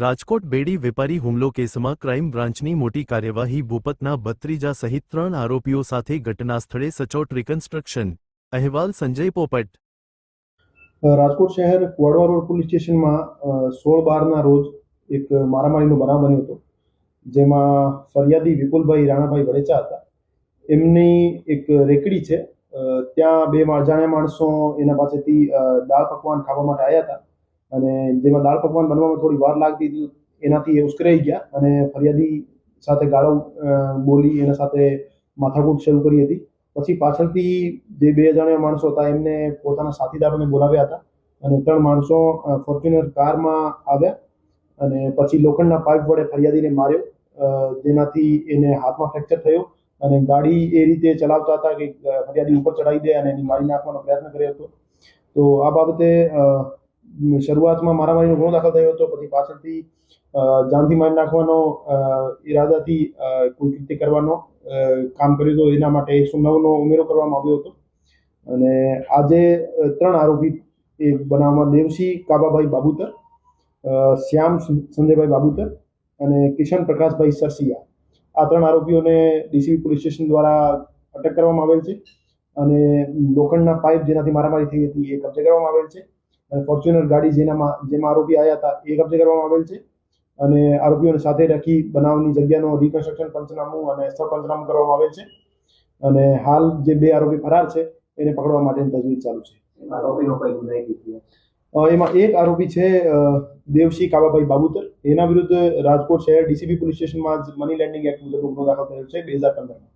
રાજકોટ બેડી વેપારી હુમલો કેસમાં ક્રાઇમ બ્રાન્ચની મોટી કાર્યવાહી ભૂપતના બત્રીજા સહિત ત્રણ આરોપીઓ સાથે ઘટના સ્થળે સચોટ રિકન્સ્ટ્રક્શન અહેવાલ સંજય પોપટ. રાજકોટ શહેર કુવાડવા રોડ પોલીસ સ્ટેશનમાં સોળ બારના રોજ એક મારામારીનો બનાવ બન્યો હતો, જેમાં ફરિયાદી વિપુલભાઈ રાણાભાઈ વડેચા હતા. એમની એક રેકડી છે ત્યાં બે અજાણ્યા માણસો એના પાસેથી દાળ પકવાન ખાવા માટે આવ્યા હતા. અને જેમાં દાળ પકવાન બનવામાં થોડી વાર લાગતી હતી, એનાથી એ ઉશ્કેરાઈ ગયા અને ફરિયાદી સાથે ગાળો બોલી એના સાથે માથાકૂટ શરૂ કરી હતી. પછી પાછળથી જે બે અજાણ્યા માણસો હતા, એમને પોતાના સાથીદારોને બોલાવ્યા હતા અને ત્રણ માણસો ફોર્ચ્યુનર કારમાં આવ્યા અને પછી લોખંડના પાઇપ વડે ફરિયાદીને માર્યો જેનાથી એને હાથમાં ફ્રેક્ચર થયો અને ગાડી એ રીતે ચલાવતા હતા કે ફરિયાદી ઉપર ચડાવી દે અને એની મારી નાખવાનો પ્રયત્ન કર્યો હતો. તો આ બાબતે શરૂઆતમાં મારામારીનો ગુનો દાખલ થયો હતો, પછી પાછળથી જાનથી મારી નાખવાનો ઈરાદાથી કોઈ કૃત્ય કરવાનો કામ કર્યું હતું, એના માટે એકસો નવનો ઉમેરો કરવામાં આવ્યો હતો. અને આજે ત્રણ આરોપી એ બનાવમાં દેવસિંહ કાબાભાઈ બાબુતર શ્યામ સંજયભાઈ બાબુતર અને કિશન પ્રકાશભાઈ સરસિયા. આ ત્રણ આરોપીઓને ડીસીબી પોલીસ સ્ટેશન દ્વારા અટક કરવામાં આવેલ છે અને લોખંડના પાઇપ જેનાથી મારામારી થઈ હતી એ કબજે કરવામાં આવેલ છે. ફોર્ચ્યુનર ગાડી જેનામાં જેમાં આરોપી આવ્યા હતા એ કબજે કરવામાં આવેલ છે. અને આરોપીઓને સાથે રાખી બનાવની જગ્યાનો રિકન્સ્ટ્રક્શન પંચનામું અને સ્થળ પંચનામું કરવામાં આવેલ છે. અને હાલ જે બે આરોપી ફરાર છે એને પકડવા માટેની તજવીજ ચાલુ છે. એમાં એક આરોપી છે દેવશી કાબાભાઈ બાબુતર. એના વિરુદ્ધ રાજકોટ શહેર ડીસીબી પોલીસ સ્ટેશનમાં મની લેન્ડિંગ એક્ટ મુજબ ગુનો દાખલ થયો છે બે હજાર પંદરમાં.